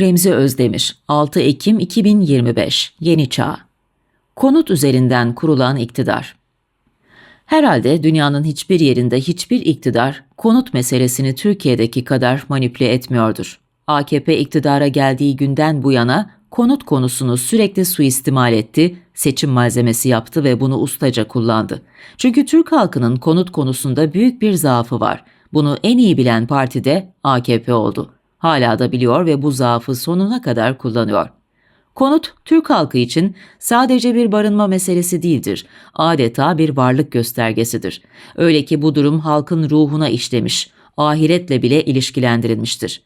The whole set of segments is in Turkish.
Remzi Özdemir 6 Ekim 2025 Yeni Çağ Konut üzerinden kurulan iktidar Herhalde dünyanın hiçbir yerinde hiçbir iktidar konut meselesini Türkiye'deki kadar manipüle etmiyordur. AKP iktidara geldiği günden bu yana konut konusunu sürekli suistimal etti, seçim malzemesi yaptı ve bunu ustaca kullandı. Çünkü Türk halkının konut konusunda büyük bir zaafı var. Bunu en iyi bilen parti de AKP oldu. Hala da biliyor ve bu zaafı sonuna kadar kullanıyor. Konut, Türk halkı için sadece bir barınma meselesi değildir. Adeta bir varlık göstergesidir. Öyle ki bu durum halkın ruhuna işlemiş, ahiretle bile ilişkilendirilmiştir.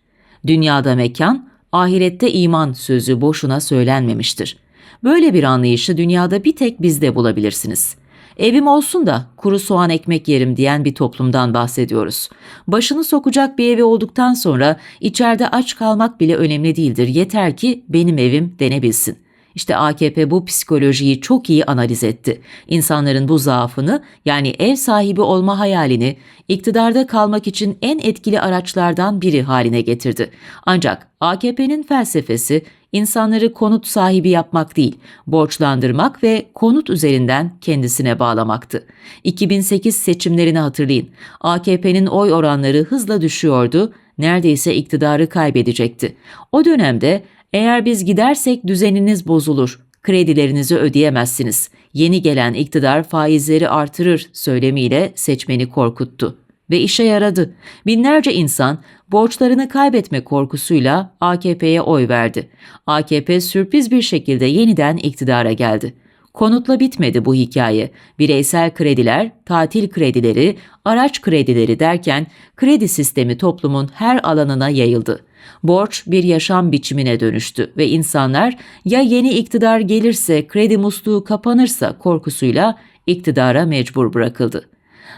Dünyada mekan, ahirette iman sözü boşuna söylenmemiştir. Böyle bir anlayışı dünyada bir tek bizde bulabilirsiniz. Evim olsun da kuru soğan ekmek yerim diyen bir toplumdan bahsediyoruz. Başını sokacak bir evi olduktan sonra içeride aç kalmak bile önemli değildir. Yeter ki benim evim denebilsin. İşte AKP bu psikolojiyi çok iyi analiz etti. İnsanların bu zaafını yani ev sahibi olma hayalini iktidarda kalmak için en etkili araçlardan biri haline getirdi. Ancak AKP'nin felsefesi insanları konut sahibi yapmak değil, borçlandırmak ve konut üzerinden kendisine bağlamaktı. 2008 seçimlerini hatırlayın. AKP'nin oy oranları hızla düşüyordu, neredeyse iktidarı kaybedecekti. O dönemde eğer biz gidersek düzeniniz bozulur, kredilerinizi ödeyemezsiniz. Yeni gelen iktidar faizleri artırır söylemiyle seçmeni korkuttu ve işe yaradı. Binlerce insan borçlarını kaybetme korkusuyla AKP'ye oy verdi. AKP sürpriz bir şekilde yeniden iktidara geldi. Konutla bitmedi bu hikaye. Bireysel krediler, tatil kredileri, araç kredileri derken kredi sistemi toplumun her alanına yayıldı. Borç bir yaşam biçimine dönüştü ve insanlar ya yeni iktidar gelirse kredi musluğu kapanırsa korkusuyla iktidara mecbur bırakıldı.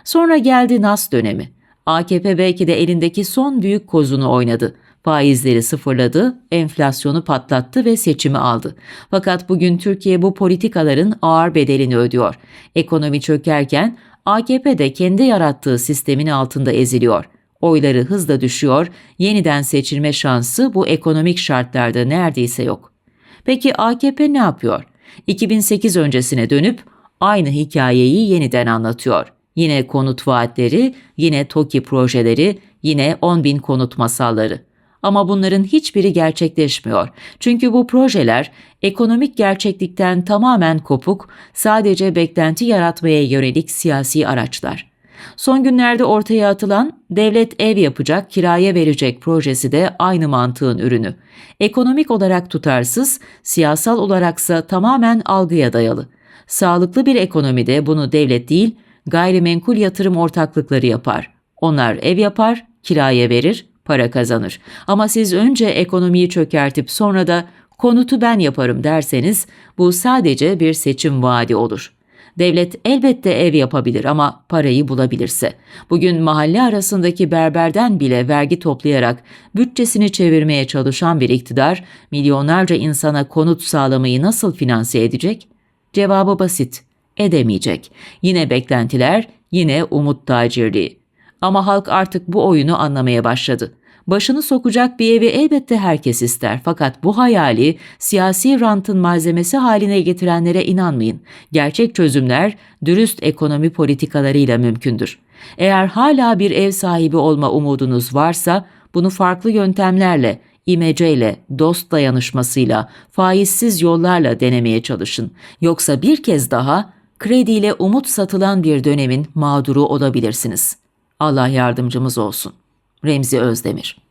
Sonra geldi Nas dönemi. AKP belki de elindeki son büyük kozunu oynadı. Faizleri sıfırladı, enflasyonu patlattı ve seçimi aldı. Fakat bugün Türkiye bu politikaların ağır bedelini ödüyor. Ekonomi çökerken AKP de kendi yarattığı sistemin altında eziliyor. Oyları hızla düşüyor, yeniden seçilme şansı bu ekonomik şartlarda neredeyse yok. Peki AKP ne yapıyor? 2008 öncesine dönüp aynı hikayeyi yeniden anlatıyor. Yine konut vaatleri, yine TOKİ projeleri, yine 10 bin konut masalları. Ama bunların hiçbiri gerçekleşmiyor. Çünkü bu projeler ekonomik gerçeklikten tamamen kopuk, sadece beklenti yaratmaya yönelik siyasi araçlar. Son günlerde ortaya atılan devlet ev yapacak, kiraya verecek projesi de aynı mantığın ürünü. Ekonomik olarak tutarsız, siyasal olaraksa tamamen algıya dayalı. Sağlıklı bir ekonomide bunu devlet değil, gayrimenkul yatırım ortaklıkları yapar. Onlar ev yapar, kiraya verir, para kazanır. Ama siz önce ekonomiyi çökertip sonra da konutu ben yaparım derseniz bu sadece bir seçim vaadi olur. Devlet elbette ev yapabilir ama parayı bulabilirse. Bugün mahalle arasındaki berberden bile vergi toplayarak bütçesini çevirmeye çalışan bir iktidar milyonlarca insana konut sağlamayı nasıl finanse edecek? Cevabı basit edemeyecek. Yine beklentiler, yine umut tacirliği. Ama halk artık bu oyunu anlamaya başladı. Başını sokacak bir evi elbette herkes ister fakat bu hayali siyasi rantın malzemesi haline getirenlere inanmayın. Gerçek çözümler dürüst ekonomi politikalarıyla mümkündür. Eğer hala bir ev sahibi olma umudunuz varsa bunu farklı yöntemlerle, imeceyle, dost dayanışmasıyla, faizsiz yollarla denemeye çalışın. Yoksa bir kez daha krediyle umut satılan bir dönemin mağduru olabilirsiniz. Allah yardımcımız olsun. Remzi Özdemir